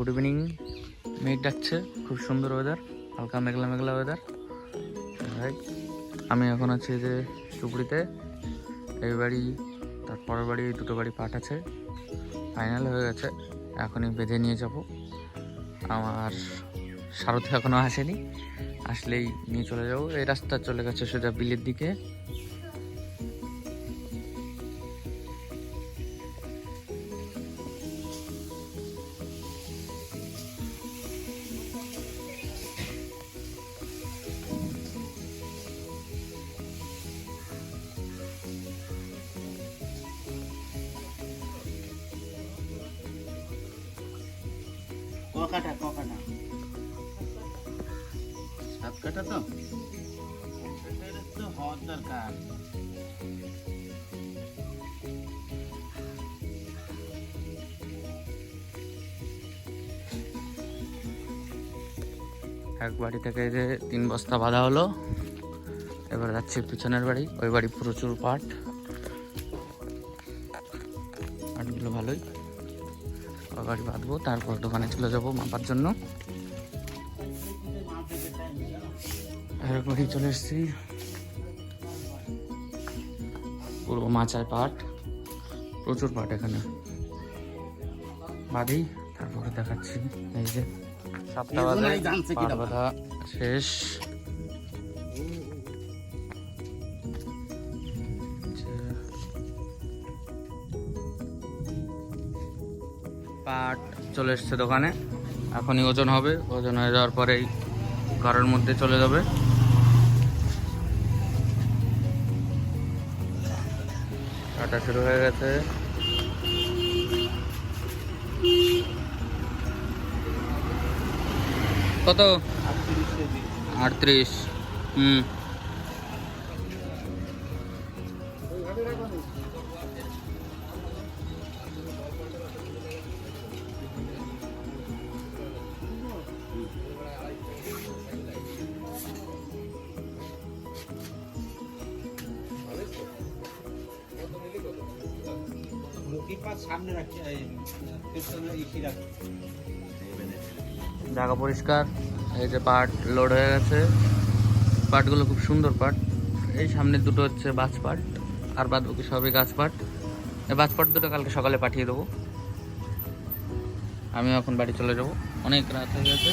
Good evening মেঘ ডাকছে, খুব সুন্দর ওয়েদার হালকা মেঘলা মেঘলা ওয়েদার আমি এখন আছি যে চুপড়িতে, এই বাড়ি তারপরের বাড়ি দুটো বাড়ি পাঠ আছে। ফাইনাল হয়ে গেছে, এখনই বেঁধে নিয়ে যাব। আমার সারথি এখনও আসেনি, আসলেই নিয়ে চলে যাব। এই রাস্তা চলে গেছে সোজা বিলের দিকে। ককাটা ককাটা। সাত কাটা তো? তো হওয়ার দরকার। এক বাড়ি থেকে যে তিন বস্তা বাঁধা হলো এবার যাচ্ছি পিছনের বাড়ি ওই বাড়ি প্রচুর পাট। পাটগুলো ভালোই। ওই বাড়ি বাঁধবো তারপর দোকানে চলে যাব মাপার জন্য। এরকমই চলে এসেছি। পুরো মাচায় পাট প্রচুর পাট এখানে। বাঁধি তারপরে দেখাচ্ছি। এই যে বাঁধা শেষ। পাট চলে এসছে দোকানে। এখনই ওজন হবে। ওজন হয়ে যাওয়ার পরেই ঘরের মধ্যে চলে যাবে। কাটা শুরু হয়ে গেছে। কত? আটত্রিশ হুম। জায়গা পরিষ্কার, এই যে পাট লোড হয়ে গেছে। পাটগুলো খুব সুন্দর পাট। এই সামনে দুটো হচ্ছে বাজ পাট, আর বাদ বাকি সবই গাছ পাট। এই বাজ পাট দুটো কালকে সকালে পাঠিয়ে দেবো। আমি এখন বাড়ি চলে যাব। অনেক রাত হয়ে গেছে।